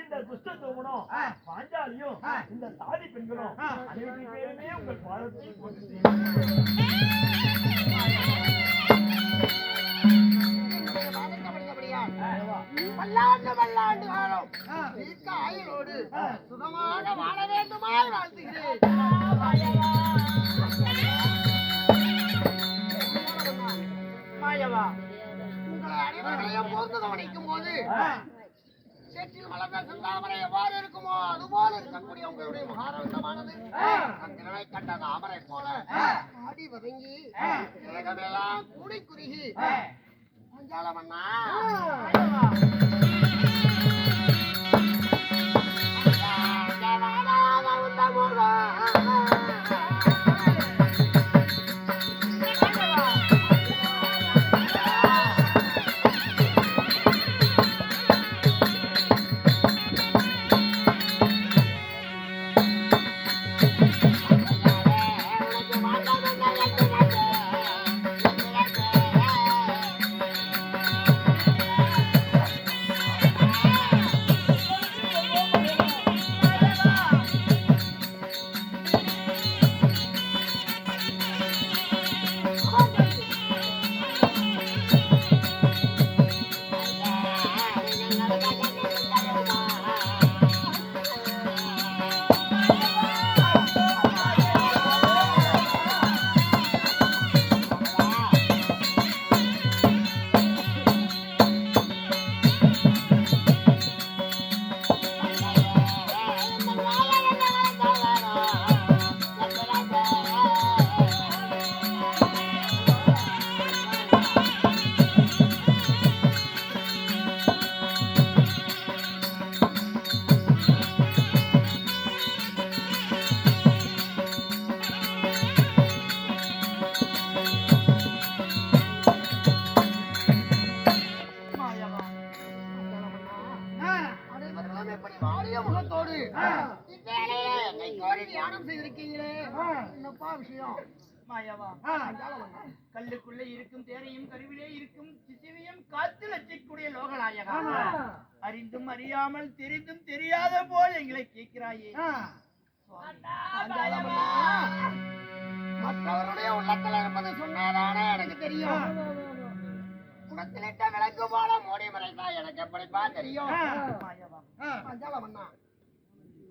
இந்த துஷ்ட தூமனும் ஆ. பாஞ்சாலியும் ஆ. இந்த சாதி பெண்களும் ஆ. பேருமே உங்கள் பாதத்தை போட்டு பல்லாண்டு பல்லாண்டு காலம். தீர்க்க ஆயுளோடு. சுகமாக வாழ வேண்டுமாய் வாழ்த்துகிறேன். மாயாவா உங்களை அனைவர்களையும் போர்ந்து கவனிக்கும் போது சேற்றில் வளர்ந்த செந்தாமரை எவ்வாறு இருக்குமோ அதுபோல இருக்கக்கூடிய உங்களுடைய மகாரவிந்தமானது. அங்கிரனை கண்ட தாமரை போல ஆடி வதங்கி தேகமெல்லாம் கூடி குறுகி மஞ்சாலமண்ணா மாயாவா தியானம் செய்திருக்கீங்களே? என்னப்பா விஷயம்? மாயாவா கல்லுக்குள்ளே இருக்கும் தேரையும் கருவிலே இருக்கும் சிசிவையும் காத்து லட்சிக்கூடிய லோகநாயகா. அறிந்தும் அறியாமல் தெரிந்தும் தெரியாத போல் எங்களை கேட்கிறாயே. மற்றவருடைய உள்ளத்தில் இருப்பது சொன்னாதானே எனக்கு தெரியும். குடத்திலிட்ட விளக்கு போல மூடி மறைத்தா எனக்கு எப்படிப்பா தெரியும்? மாயாவா.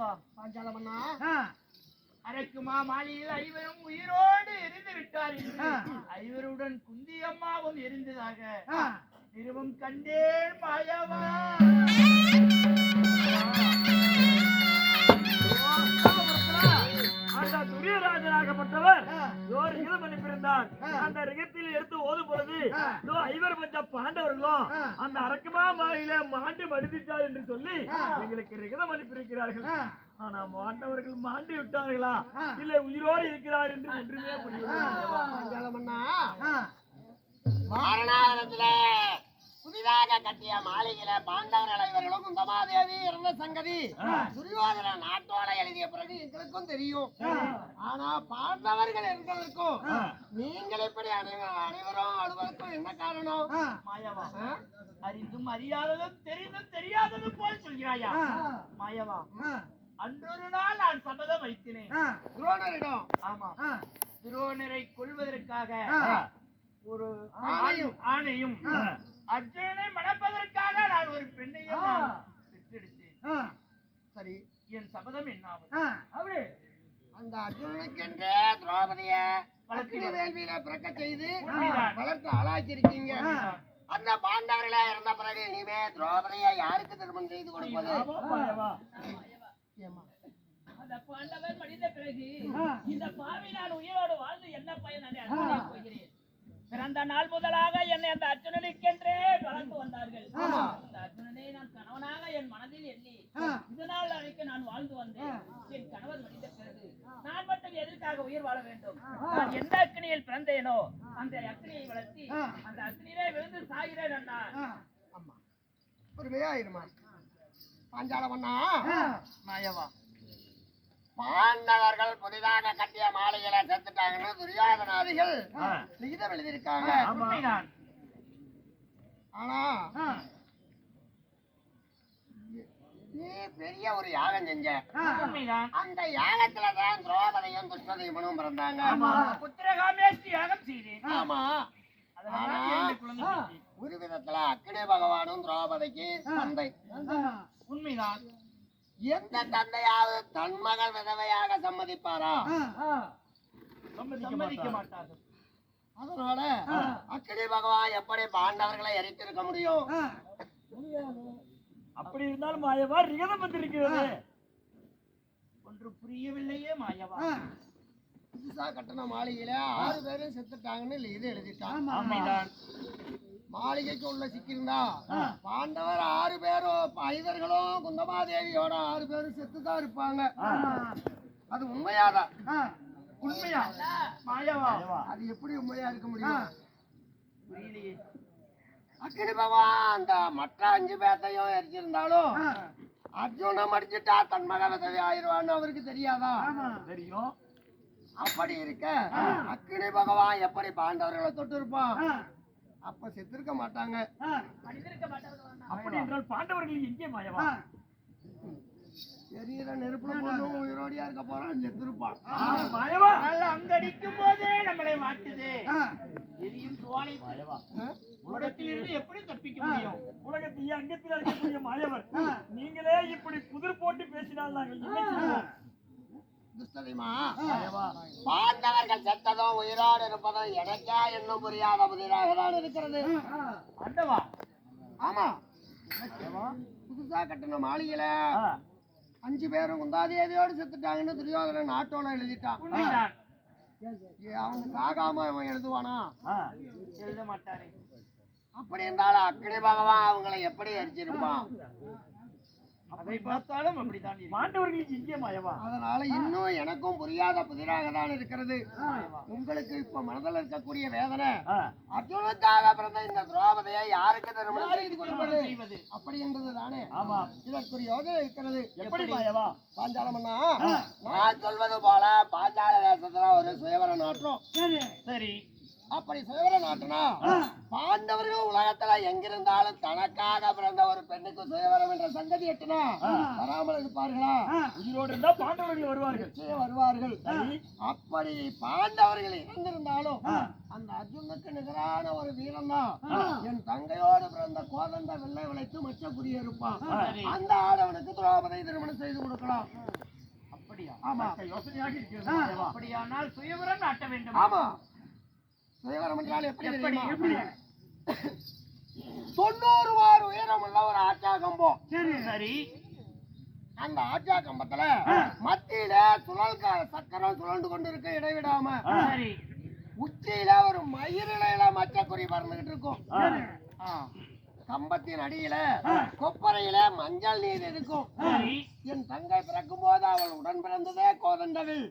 ஆ, அரக்குமா மாளிகையில் ஐவரும் உயிரோடு எரிந்து விட்டார் என்று ஆ. ஐவருடன் குந்தி அம்மாவும் எரிந்ததாக. ஆ. நிறுவம் கண்டேன் மாயவா. அனுப்பியிருந்தார் ஆ. அந்த ரிகத்தில் எடுத்து ஓதும் பொழுது ஐவர் பஞ்ச பாண்டவர்களும். அந்த அரக்கமா மாலையில மாண்டு மடித்தார் என்று சொல்லி. எங்களுக்கு ரிகதம் அனுப்பியிருக்கிறார்கள். ஆனா மாண்டவர்கள் மாண்டு விட்டார்களா. இல்ல உயிரோடு இருக்கிறார் என்று ஒன்றுமே புரியவில்லை பாஞ்சாலமன்னா புதிதாக கட்டிய மாளிகையில பாண்டவர் அனைவர்களும் குந்தமாதேவி இறந்த சங்கதி துரியோதன நாட்டோட எழுதிய பிறகு எங்களுக்கும் தெரியும் ஆனா பாண்டவர்கள் இருந்ததற்கும் நீங்கள் இப்படி அனை- அனைவரும் அழுவதற்கும் என்ன காரணம். மாயவா? அறிந்தும் அறியாததும் தெரிந்தும் தெரியாததும் போல் சொல்கிறாயா. மாயவா. அன்றொரு நாள் நான் சபதம் வைத்தினேன். துரோணரிடம் ஆமா. துரோணரை கொள்வதற்காக. ஒரு ஆணையும். ஆணையும். அர்ஜுனனை மணப்பதற்காக நான் ஒரு பெண்ணையும் பெற்றெடுத்தேன். சரி என் சபதம் என்னாவது? ஆ. அப்படி. அந்த அர்ஜுனனுக்கென்றே திரௌபதிய வளர்க்கிற வேள்வியில பிறக்க செய்து வளர்த்து ஆளாக்கி இருக்கீங்க அந்த பாண்டவர்களா இருந்த பிறகு இனிமே திரௌபதியை யாருக்கு திருமணம் செய்து கொடுப்பது? அந்த பாண்டவர் மடிந்த பிறகு. இந்த பாவி நான் உயிரோடு வாழ்ந்து என்ன பயன் அதை அடைய போகிறேன்? பிறந்த நாள் முதலாக என்னை அந்த அர்ஜுனனுக்கென்றே வளர்த்து வந்தார்கள். அந்த அர்ஜுனனை நான் கணவனாக என் மனதில் எண்ணி இது நாள் வரைக்கும் நான் வாழ்ந்து வந்தேன். என் கணவர் மடிந்த பிறகு நான் மட்டும் எதற்காக உயிர் வாழ வேண்டும்? நான் எந்த அக்னியில் பிறந்தேனோ அந்த அக்னியை வளர்த்தி அந்த அக்னியிலே விழுந்து சாகிறேன் அண்ணா அம்மா பொறுமையா இருமா? பாஞ்சாலவண்ணா மாயவா. பாண்டவர்கள் புதிதாக கட்டிய மாளிகையில செத்துட்டாங்கன்னு துரியோதனாதிகள் லிகிதம் எழுதியிருக்காங்க. ஆனா நீ பெரிய ஒரு யாகம் செஞ்ச. அந்த யாகத்துல தான் திரௌபதியும் துஷ்டதீபனும் பிறந்தாங்க. புத்திரகாமேஷ்டி யாகம் செய்தேன். ஆமா. ஒரு விதத்துல அக்கினி பகவானும் திரௌபதிக்கு தந்தை. உண்மைதான். எந்த தந்தையாவது தன் மகள் விதவையாக சம்மதிப்பாரா? சம்மதிக்க மாட்டார்கள். அதனால அக்கினி பகவான் எப்படி பாண்டவர்களை எரித்திருக்க முடியும்? அப்படி இருந்தாலும் மாயவா ரிகதம் வந்திருக்கிறது. ஒன்று புரியவில்லையே மாயவா. புதுசா கட்டின மாளிகையில ஆறு பேரும் செத்துட்டாங்கன்னு இது எழுதிட்டான் மாளிகைக்கு உள்ள சிக்கியிருந்தா பாண்டவர் ஆறு பேரும் ஐவர்களும் குந்தமாதேவியோட ஆறு பேரும் செத்துதான் இருப்பாங்க. அது உண்மையாதான் உண்மையா? மாயவா? அது எப்படி உண்மையா இருக்க முடியும்? அக்கினி பகவான் அந்த மற்ற அஞ்சு பேர்த்தையும் எரிச்சிருந்தாலும் அர்ஜுன மடிச்சிட்டா தன் மக விதவி ஆயிடுவான்னு அவருக்கு தெரியாதா? தெரியும். அப்படி இருக்க அக்கினி பகவான் எப்படி பாண்டவர்களை தொட்டு இருப்பான்? அப்ப செத்திருக்க மாட்டாங்க. அப்படி என்றால் பாண்டவர்கள் எங்கே மாயவா எரியிற நெருப்புல போதும் உயிரோடியா இருக்க போறான் செத்திருப்பான். மாயவா? ஆனால் அங்க அடிக்கும் போதே நம்மளை மாட்டுதே. எரியும் சுவாலை உலகத்தில் இருந்து எப்படி தப்பிக்க முடியும்? உலகத்தில் அங்கத்தில் இருக்கக்கூடிய மாயவர். நீங்களே இப்படி புதிர் போட்டு பேசினால் நாங்கள் பாண்டவர்கள் செத்ததும் உயிரோடு இருப்பதும் எனக்கே இன்னும் புரியாத புதிராக இருக்கிறது. ஆண்டவா. ஆமா. புதுசா கட்டின மாளிகையில. அஞ்சு பேரும் குந்தாதேவியோடு செத்துட்டாங்கன்னு துரியோதனன் நாட்டோட எழுதிட்டான். அவங்க சாகாம அவன் எழுதுவானா. எழுத மாட்டாரே அப்படி இருந்தாலும் அக்கினி பகவான் அவங்களை எப்படி எரிச்சிருப்பான்? அதை பார்த்தாலும் அப்படித்தான் இருக்கும். பாண்டவர்கள் எங்கே மாயவா? அதனால இன்னும் எனக்கும் புரியாத புதிராக தான் இருக்கிறது உங்களுக்கு இப்ப மனதில் இருக்கக்கூடிய வேதனை ஆ. அர்ஜுனுக்காக பிறந்த இந்த திரௌபதியை யாருக்கு திருமணம் செய்து அப்படி என்றது தானே. ஆமா. இதற்கு யோஜனை இருக்கிறது. எப்படி மாயவா? பாஞ்சாலமன்னா நான் சொல்வது போல பாஞ்சால தேசத்துல ஒரு சுயவர நாட்டம் சரி. அப்படி சுயவரம் நாட்டினா பாண்டவர்கள் உலகத்துல எங்கிருந்தாலும் தனக்காக பிறந்த ஒரு பெண்ணுக்கு சுயவரம் என்ற சங்கதி எட்டுனா வராமல் இருப்பார்களா? உயிரோடு இருந்தா பாண்டவர்கள் வருவார்கள். வருவார்கள். அப்படி பாண்டவர்கள் இறந்திருந்தாலும் அந்த அர்ஜுனுக்கு நிகரான ஒரு வீரன் தான் என் தங்கையோடு பிறந்த கோதண்ட வெள்ளை விளைத்து மச்சக்குடிய இருப்பான் அந்த ஆடவனுக்கு திரௌபதி திருமணம் செய்து கொடுக்கலாம். அப்படியா ஆமா. யோசனையாக இருக்கிறது. அப்படியானால் சுயவரம் நாட்ட வேண்டும். ஆமா. சுயவரம் என்றால் எப்படி? தொண்ணூறு வார் உயரம் உள்ள ஒரு ஆற்றா கம்பம் சரி. சரி. அந்த ஆற்றா கம்பத்துல மத்தியில சுழல் க- சக்கரம் சுழண்டு கொண்டு இருக்க இடைவிடாம சரி. உச்சியில ஒரு மயிரிழையில மச்சக்குறி பறந்துகிட்டு இருக்கும். ஆ, கம்பத்தின் அடியில கொப்பரையில மஞ்சள் நீர் இருக்கும். என் தங்கை பிறக்கும் போது அவள் உடன் பிறந்ததே கோதண்டவில்.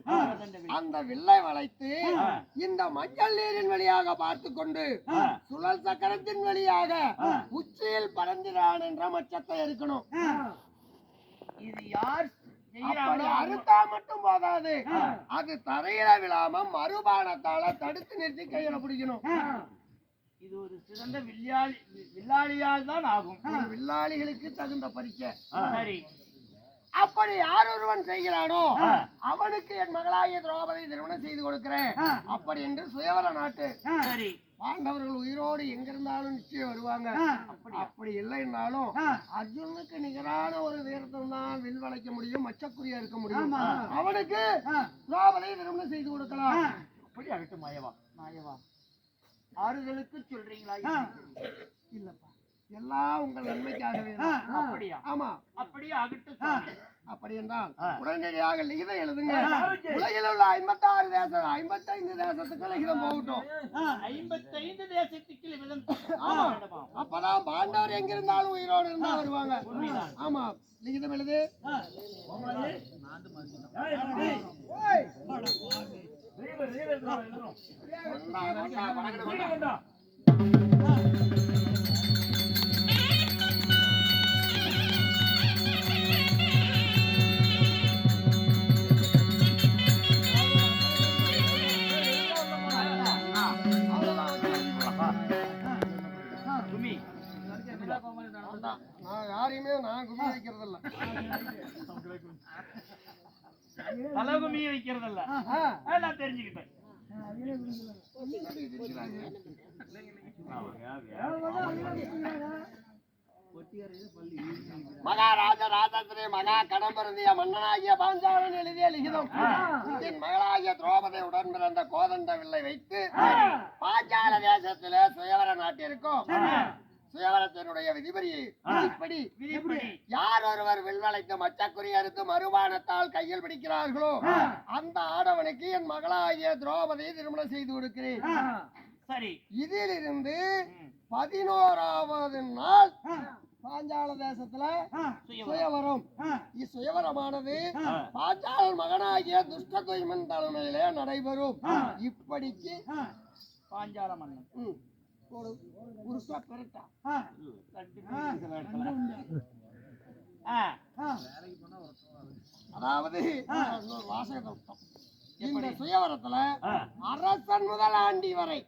அந்த வில்லை வளைத்து இந்த மஞ்சள் நீரின் வழியாக பார்த்து கொண்டு சுழல் சக்கரத்தின் வழியாக உச்சியில் பறந்திரான் என்ற மச்சத்தை இருக்கணும் இது யார் அறுத்தா மட்டும் போதாது. அது தரையில விழாம மறுபானத்தால தடுத்து நிறுத்தி கையில பிடிக்கணும். இது ஒரு சிறந்த வில்லாளி வில்லாளியால் தான் ஆகும். வில்லாளிகளுக்கு தகுந்த பரிச்சை சரி. அப்படி யார் ஒருவன் செய்கிறானோ அவனுக்கு என் மகளாகிய திரௌபதி திருமணம் செய்து கொடுக்கிறேன். அப்படி என்று சுயவர நாட்டு. சரி. பாண்டவர்கள் உயிரோடு எங்கிருந்தாலும் நிச்சயம் வருவாங்க. அப்படி அப்படி இல்லைன்னாலும் அர்ஜுனுக்கு நிகரான ஒரு வீரத்தில் தான் வில் வளைக்க முடியும் மச்சக்குரியா இருக்க முடியும். அவனுக்கு திரௌபதி திருமணம் செய்து கொடுக்கலாம். அப்படி ஆகட்டும் மாயவா. மாயவா. ஆறுதலுக்கு சொல்றீங்களா இல்லப்பா. எல்லாம் உங்கள் நன்மைக்காகவே தான். அப்படியா? ஆமா. அப்படியே ஆகட்டும் சுவாமி. அப்படி என்றால் உடனடியாக லிகிதம் எழுதுங்க? உலகில் உள்ள ஐம்பத்தாறு தேசம் ஐம்பத்தைந்து தேசத்துக்கு லிகிதம் போகட்டும். ஐம்பத்தைந்து தேசத்துக்கு ஆமா. அப்பதான் பாண்டவர் எங்க இருந்தாலும் உயிரோடு இருந்தா வருவாங்க. ஆமா. லிகிதம் எழுது. நான் யாரையுமே நான் குமி வைக்கிறதில்ல. இல்ல தலகுமி வைக்கிறதல்ல. ஆ, ஆ, நான் தெரிஞ்சுக்கிட்டேன். மகாராஜ ராஜஸ்ரீ மகா கடம்பருந்திய மன்னனாகிய பாஞ்சாலன் எழுதிய லிகிதம். என் மகளாகிய திரௌபதி உடன் பிறந்த கோதண்ட வில்லை வைத்து பாஞ்சால தேசத்தில சுயவர நாட்டிற்கும் சுயவரத்தினுடைய விதிபடி விதிப்படி விதிப்படி. யார் ஒருவர் வில்வளைத்து மச்சக்குறி அறுத்து மறுபானத்தால் கையில் பிடிக்கிறார்களோ அந்த ஆடவனுக்கு என் மகளாகிய திரௌபதியை திருமணம் செய்து கொடுக்கிறேன். சரி. இதிலிருந்து பதினோராவது நாள் பாஞ்சால தேசத்துல சுயவரம். இச்சுயவரமானது பாஞ்சாலன் மகனாகிய துஷ்ட துய்மன் தலைமையிலே நடைபெறும். இப்படிக்கு பாஞ்சால மன்னன். ஒரு பெருட்டா. ஆ, அதாவது விட்டோம். இந்த சுயவரத்துல அரசன் முதல் ஆண்டி வரை.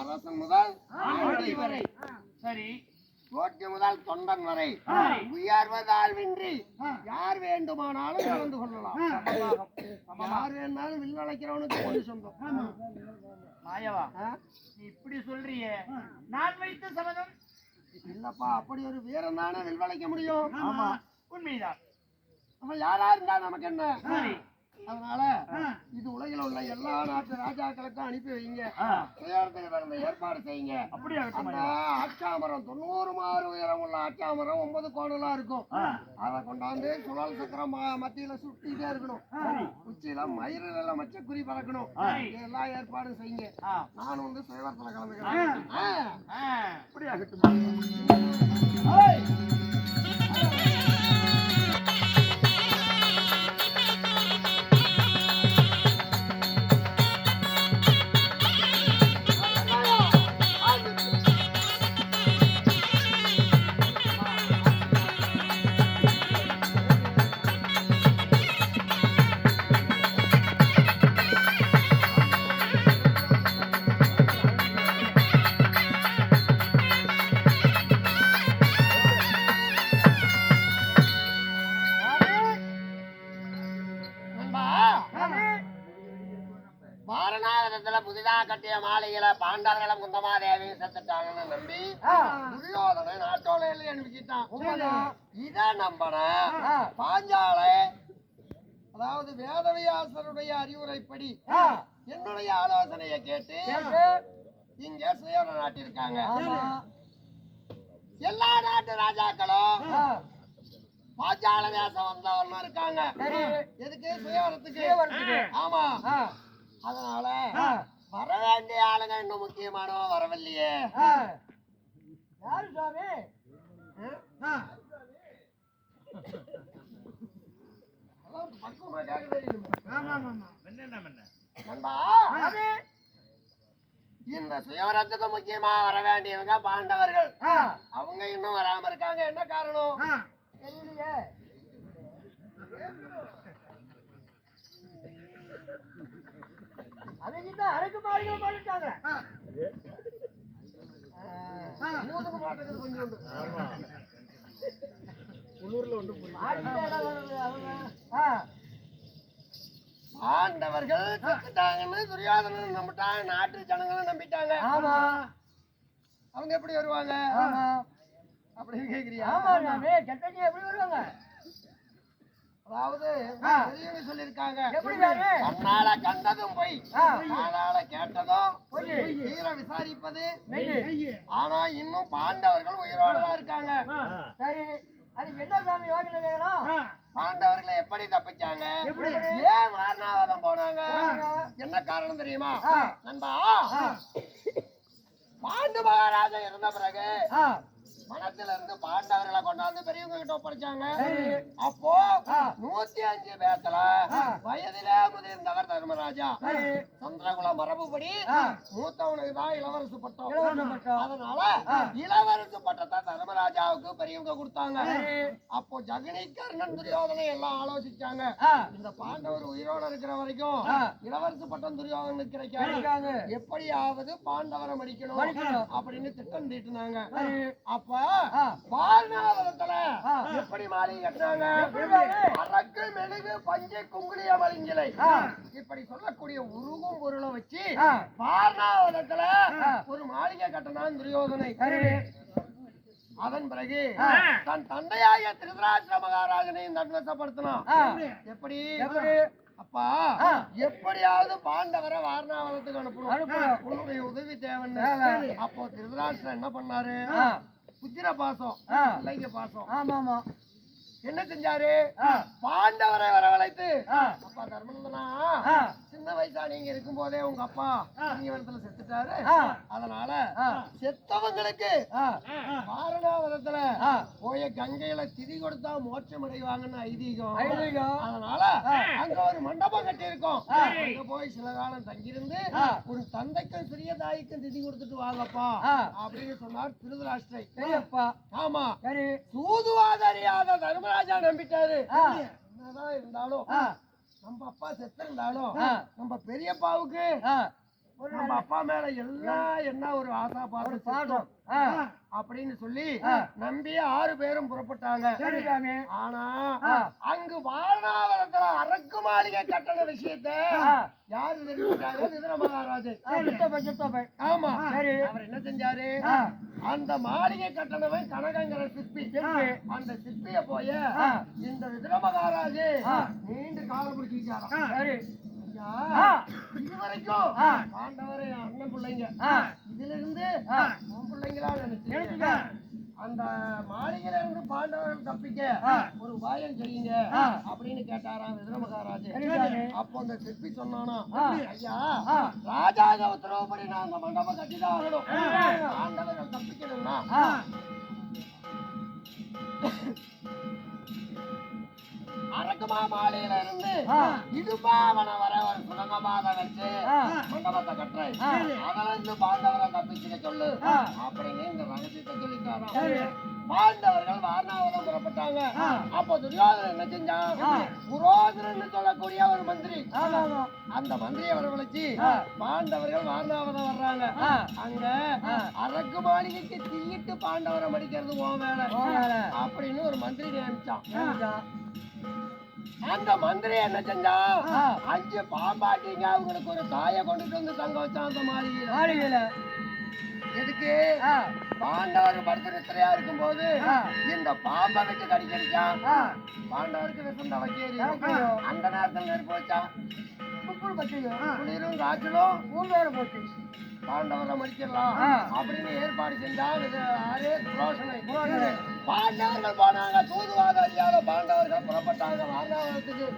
அரசன் முதல் ஆண்டி வரை. சரி. தோட்டி முதல் தொண்டன் வரை. உயர்வதாழ்வின்றி யார் வேண்டுமானாலும் கலந்து கொள்ளலாம். யார் வேணாலும் வில் வளைக்கிறவனுக்கு பொண்ணு சொந்தம். மாயவா? நீ இப்படி சொல்றியே. நான் வைத்த சபதம். இல்லப்பா அப்படி ஒரு வீரம் தானே வில் வளைக்க முடியும். ஆமா. உண்மைதான். அப்ப யாரா இருந்தா நமக்கு என்ன? அதனால இது உலகில் உள்ள எல்லா நாட்டு ராஜாக்களுக்கும் அனுப்பி வைங்க. தகுந்த ஏற்பாடு செய்யுங்க. அப்படி ஆகட்டும் அந்த ஆச்சாமரம் தொண்ணூறு மாறு உயரம் உள்ள ஆச்சாமரம் ஒன்பது கோணலா இருக்கும். அதை கொண்டாந்து சுழல் சக்கரம் மத்தியில சுட்டிட்டே இருக்கணும். உச்சியில மயிரில மச்ச குறி பறக்கணும். இதெல்லாம் ஏற்பாடு செய்யுங்க. ஆ, நான் வந்து சுயவரத்துல கலந்துக்கிறேன் ஆ. நாட்டோலையில அனுப்பிச்சிட்டான் இத நம்பன பாஞ்சாலை அதாவது வேதவியாசருடைய அறிவுரைப்படி என்னுடைய ஆலோசனையை கேட்டு இங்க சுயவர நாட்டிருக்காங்க எல்லா நாட்டு ராஜாக்களும் பாஞ்சால தேசம் வந்தவர்களும் இருக்காங்க. எதுக்கு? சுயவரத்துக்கு. ஆமா. அதனால வர வேண்டிய ஆளுங்க இன்னும் முக்கியமானவ வரவில்லையே. யாரு சாமி அதான் பக்குவமா கேட்க தெரியும் நண்பா இந்த சுயவரத்துக்கு முக்கியமா வர வேண்டியவங்க பாண்டவர்கள் அவங்க இன்னும் வராம இருக்காங்க. என்ன காரணம்? தெரியலையே. அவங்க அரக்கு மூதுக்கு மாட்டுறது கொஞ்சம் உண்டு. பாண்டவர்கள் செத்துட்டாங்கன்னு துரியோதனன் நம்பிட்டாங்க நாட்டு ஜனங்களும் நம்பிட்டாங்க. ஆமா. அவங்க எப்படி வருவாங்க? அப்படின்னு கேக்குறியா? ஆமா எப்படி வருவாங்க? அதாவது பெரியவங்க சாமி கண்ணால கண்டதும் போய். கேட்டதும். தீர விசாரிப்பது. ஆனா இன்னும் பாண்டவர்கள் உயிரோட தான் இருக்காங்க. சரி. அதுக்கு என்ன சாமி பாண்டவர்களை எப்படி தப்பிச்சாங்க? ஏன் வாரணாவதம் போனாங்க? என்ன காரணம் தெரியுமா. நண்பா பாண்டு மகாராஜா இருந்த பிறகு மனத்துல இருந்து பாண்டவர்களை கொண்டாந்து பெரியவங்க கிட்ட ஒப்படைச்சாங்க. அப்போ. நூத்தி அஞ்சு பேத்துல ஆ. வயதிலே முதிர்ந்தவர் தர்மராஜா. சந்திரகுல மரபுபடி. மூத்தவனுக்கு தான் இளவரசு பட்டம். அதனால. இளவரசு பட்டத்தை தர்மராஜாவுக்கு பெரியவங்க கொடுத்தாங்க. அப்போ ஜெகனி கர்ணன் துரியோதனை எல்லாம் ஆலோசிச்சாங்க இந்த பாண்டவர் உயிரோட இருக்கிற வரைக்கும். இளவரசு பட்டம் துரியோதனுக்கு கிடைக்காது. எப்படியாவது பாண்டவரை மடிக்கணும். அப்படின்னு திட்டம் தீட்டினாங்க. அப்ப ஆ. எப்படி? அரக்கு மெழுகு பஞ்சை குங்குளிய மலிஞ்சிலை. இப்படி சொல்லக்கூடிய உருகும் பொருளை வச்சு ஆ. ஒரு மாளிகை கட்டினான் துரியோதனை. அதன் பிறகு. தன் தந்தையாகிய திருதராஷ்டிர மகாராஜனையும் தன்வசப்படுத்தினான். எப்படி? அப்பா. எப்படியாவது பாண்டவரை வாரணாவரத்துக்கு அனுப்பணும். உன்னுடைய உதவி தேவைன்னு தேவை. அப்போ திருதராஷ்டிரன் என்ன பண்ணாரு புத்திர பாசம். பிள்ளைங்க பாசம் ஆமா ஆமா என்ன செஞ்சாரு. பாண்டவரை வரவழைத்து. அப்பா தர்மனந்தனா. சின்ன வயசா நீங்க இருக்கும் போதே உங்க அப்பா நீங்கவனத்துல செத்துட்டாரு. அதனால. செத்தவங்களுக்கு ஆ. போய் கங்கையில திதி கொடுத்தா மோட்சம் அடைவாங்கன்னு ஐதீகம். அதனால அங்க ஒரு மண்டபம் கட்டி இருக்கோம் அங்க போய் சில காலம் தங்கியிருந்து. உன் தந்தைக்கும் சிறிய தாய்க்கும் திதி கொடுத்துட்டு வாங்கப்பா. அப்படின்னு சொன்னார் திருதராஷ்டிரை ஆமா சரி சூதுவாத தர்மராஜா நம்பிட்டாரு. என்னதான் இருந்தாலும். நம்ம அப்பா செத்து இருந்தாலும். நம்ம பெரியப்பாவுக்கு. நம்ம அப்பா மேல எல்லாம் என்ன ஒரு ஆசா பாசம் பாடம். அப்படின்னு சொல்லி. நம்பி ஆறு பேரும் புறப்பட்டாங்க ஆனா. அங்கு வாரணாவரத்துல அரக்கு மாளிகை கட்டண விஷயத்த. யாரு தெரிவிச்சாங்க விதுர மகாராஜன் ஆமா. அவர் என்ன செஞ்சாரு. அந்த மாளிகை கட்டணவன் கனகங்கிற சிற்பி. அந்த சிற்பிய போய. இந்த விதுர மகாராஜு. நீண்டு காலம் பிடிச்சிருக்காராம் சரி ஐயா, ஆ. இது வரைக்கும் அண்ணன் பிள்ளைங்க. இதுல இருந்து. உன் பிள்ளைங்களா நினைச்சுக்க. நினைச்சு அந்த மாளிகையில இருந்து பாண்டவர்கள் தப்பிக்க. ஒரு உபாயம் செய்யுங்க. அப்படின்னு கேட்டாராம் விதுர மகாராஜு சரி சாமி. அப்போ அந்த சிற்பி சொன்னானா. ஐயா. ராஜாங்க உத்தரவுப்படி நான் அந்த மண்டபம் கட்டிதான் ஆகணும். பாண்டவர்கள் தப்பிக்கணும்னா. அரக்குமா மாலையில இருந்து ஆ. இடுபாவன வர ஒரு சுரங்கபாத வச்சு. மண்டபத்தை கட்டுற ஆ. அதுல இருந்து பாண்டவரை தப்பிச்சுக்க சொல்லு. அப்படின்னு இந்த ரகசியத்தை சொல்லிட்டாராம். பாண்டவர்கள் வாரணாவதம் புறப்பட்டாங்க. அப்போ துரியோதனன் என்ன செஞ்சான். புரோதரன் சொல்லக்கூடிய ஒரு மந்திரி அந்த மந்திரியை வரவழைச்சு. பாண்டவர்கள் வாரணாவதம் வர்றாங்க. அங்க. அரக்கு மாளிகைக்கு தீயிட்டு பாண்டவரை மடிக்கிறது உன் வேலை. அப்படின்னு ஒரு மந்திரி நியமிச்சான். அந்த மந்திரி என்ன செஞ்சா? அஞ்சு பாம்பாட்டிங்க அவங்களுக்கு ஒரு தாயை கொண்டுட்டு வந்து தங்க வச்சான் அந்த மாளிகையில. எதுக்கு? பாண்டவர் படுத்து நித்திரையா இருக்கும்போது இந்த பாம்பை விட்டு கடிக்கடிச்சா? பாண்டவருக்கு விஷம் தலைக்கேறி அந்த நேரத்தில் நெருப்பு வச்சா குளிரும் காய்ச்சலும் ஊர்வேற போச்சு. பாண்டவரை மடிச்சிடலாம் அப்படின்னு ஏற்பாடு செஞ்சா இது யாரு புரோஷனை பாண்டவர்கள் போனாங்க தூதுவாத அறியாத பாண்டவர்கள் புறப்பட்டாங்க வாரணாவரத்துக்கு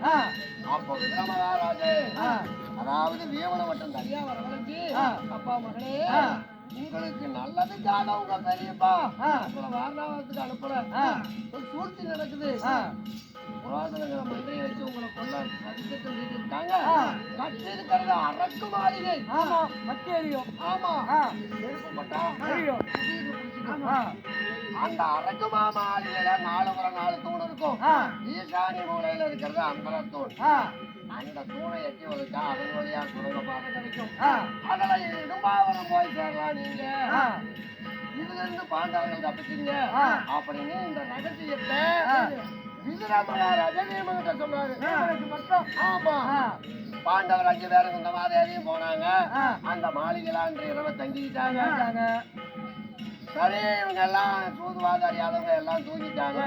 அப்போ விக்ரமகாராஜு அதாவது வீமனை மட்டும் தனியா வரவழைச்சு அப்பா மகளே உங்களுக்கு நல்லதுக்காக உங்க பெரியப்பா. வாரணாவரத்துக்கு அனுப்புற ஒரு சூழ்ச்சி நடக்குது. புரோதனங்களை மந்திரி வச்சு உங்களை கொல்ல சதித்திட்டு இருக்காங்க அரக்கு மாளிகை ஆமா. ஆமா. திடீர்னு பிடிச்சிக்கும். அந்த அரக்குமா மாளிகையில நாலு முறை நாலு தூண் இருக்கும். ஈசானி மூலையில இருக்கிறது அந்த தூண். அந்த தூணை எட்டி வச்சா அதன் வழியா சுரங்க பாதை கிடைக்கும். அதுல இடும்பாவனம் போய் சேரலாம் நீங்க. இதுல இருந்து பாண்டவர்கள் தப்பிச்சீங்க அப்படின்னு இந்த ரகசியத்தை விதுர நியமனத்தை சொன்னாரு மட்டும் ஆமா பாண்டவர் அஞ்சு பேரும் இந்த மாதேவியும் போனாங்க அந்த மாளிகைலாம் அன்று இரவு தங்கிக்கிட்டாங்க சரி இவங்க எல்லாம் சூதுவாத எல்லாம் தூங்கிட்டாங்க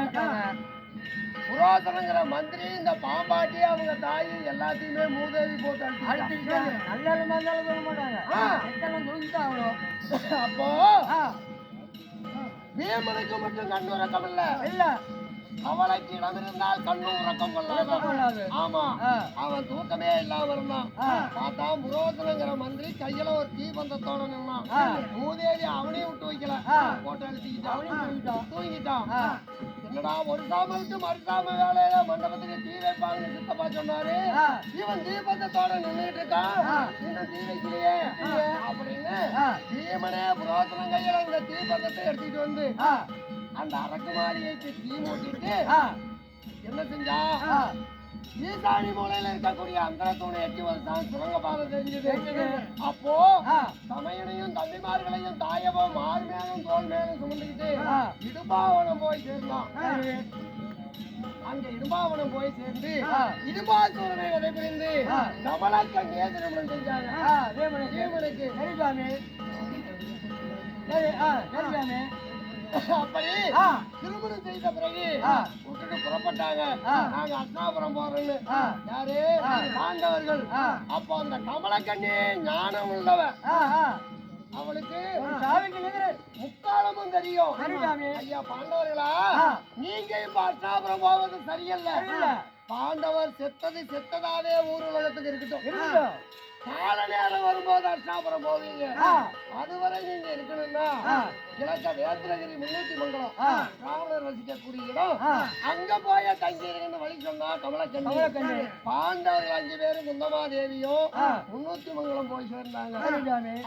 புராதனங்கிற மந்திரி இந்த பாம்பாட்டி அவங்க தாய் எல்லாத்தையுமே மூதேவி போட்டு அனுப்பிட்டாங்க அப்போ வீமனுக்கு மட்டும் கண்ணு உறக்கம் இல்ல இல்ல அவளைக்கு இடம் இருந்தால் கண்ணு உறக்கம் கொள்ளாது? ஆமா. அவன் தூக்கமே இல்லாம இருந்தான் பார்த்தா முரோதனங்கிற மந்திரி கையில ஒரு தீபந்தத்தோட நின்னான். மூதேவி அவனையும் விட்டு வைக்கல. போட்டோ எடுத்துக்கிட்டான் தூங்கிட்டான். என்னடா ஒரு சாம விட்டு மறு சாம வேலையில மண்டபத்துக்கு தீ வைப்பாங்கன்னு சித்தப்பா சொன்னாரு. இவன் தீபந்தத்தோட நின்னுட்டு இருக்கான். இன்னும் தீ வைக்கலையே. அப்படின்னு பீமனே புரோதனம் கையில இந்த தீபந்தத்தை எடுத்துட்டு வந்து அந்த அரக்கு மாளிகைக்கு தீ மூட்டிட்டு என்ன செஞ்சா? ஈசானி மூலையில இருக்கக்கூடிய அந்த தூணை எட்டி வந்தான் சுரங்க பாதை தெரிஞ்சது. அப்போ சமையனையும் தம்பிமார்களையும் தாயவும் மாறு மேலும் தோல் மேலும் சுமந்துக்கிட்டு இடுபாவனம் போய் சேர்ந்தான் அங்க இடுபாவனம் போய் சேர்ந்து இடுபாசூரனை விடைபிடிந்து கமலக்க நேதிரமணம் செஞ்சாங்க. தேவனுக்கு அப்படி திருமணம் செய்த பிறகு விட்டுட்டு புறப்பட்டாங்க. நாங்க அஸ்னாபுரம் போறோம்னு. யாரு? பாண்டவர்கள். அப்போ அந்த கமலக்கண்ணி ஞானம் உள்ளவன். அவளுக்கு முக்காலமும் தெரியும். ஐயா பாண்டவர்களா நீங்க இப்ப அஸ்னாபுரம் போவது சரியல்ல. பாண்டவர் செத்தது செத்ததாவே ஊர் உலகத்துக்கு இருக்கட்டும். கால நேரம் வரும்போது அஷ்டாபுரம் போவீங்க. அதுவரை நீங்க இருக்கணும்னா கிழக்க வேத்திரகிரி முன்னூத்தி மங்கலம் ராவணர் வசிக்கக்கூடிய இடம். அங்க போய் தங்கி இருக்குன்னு வழி சொன்னா கமலக்கண்ணி. பாண்டவர்கள் அஞ்சு பேரும் குந்தமாதேவியும் முன்னூத்தி மங்கலம் போய் சேர்ந்தாங்க.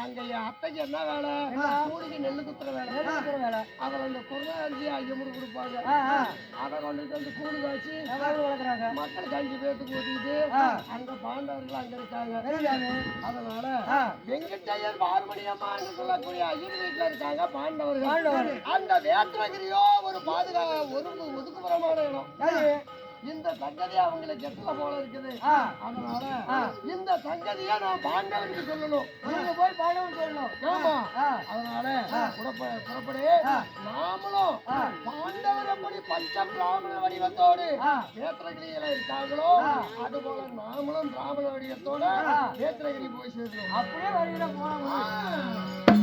அங்க என் அத்தைக்கு என்ன வேலை? கூலிக்கு நெல்லு குத்துற வேலை. வேலை. அதுல அந்த குருணை அரிசி ஐயமுறு கொடுப்பாங்க. அதை கொண்டுட்டு வந்து கூடு காய்ச்சி மக்களுக்கு அஞ்சு பேருக்கு ஊத்திட்டு அங்க பாண்டவர்கள் அங்க இருக்காங்க. அதனால வெங்கட்டையர் பார்மணி அம்மா என்று சொல்லக்கூடிய ஐயர் வீட்டுல இருக்காங்க பாண்டவர்கள். அந்த வேத்திரகிரியோ ஒரு பாதுகா ஒரு ஒதுக்குப்புறமான இடம். இந்த சங்கதி அவங்களுக்கு எட்டுல போல இருக்குது. அதனால இந்த சங்கதியை நான் பாண்டவருக்கு சொல்லணும். நீங்க போய் பாண்டவன் சொல்லணும். ஆமா. அதனால புறப்ப- புறப்படு. நாமளும் பாண்டவர் எப்படி பஞ்ச பிராமண வடிவத்தோடு வேத்திரகிரியில இருக்காங்களோ அது போல நாமளும் பிராமண வடிவத்தோட வேத்திரகிரி போய் சேர்றோம் அப்படியே வருகிற போனோம்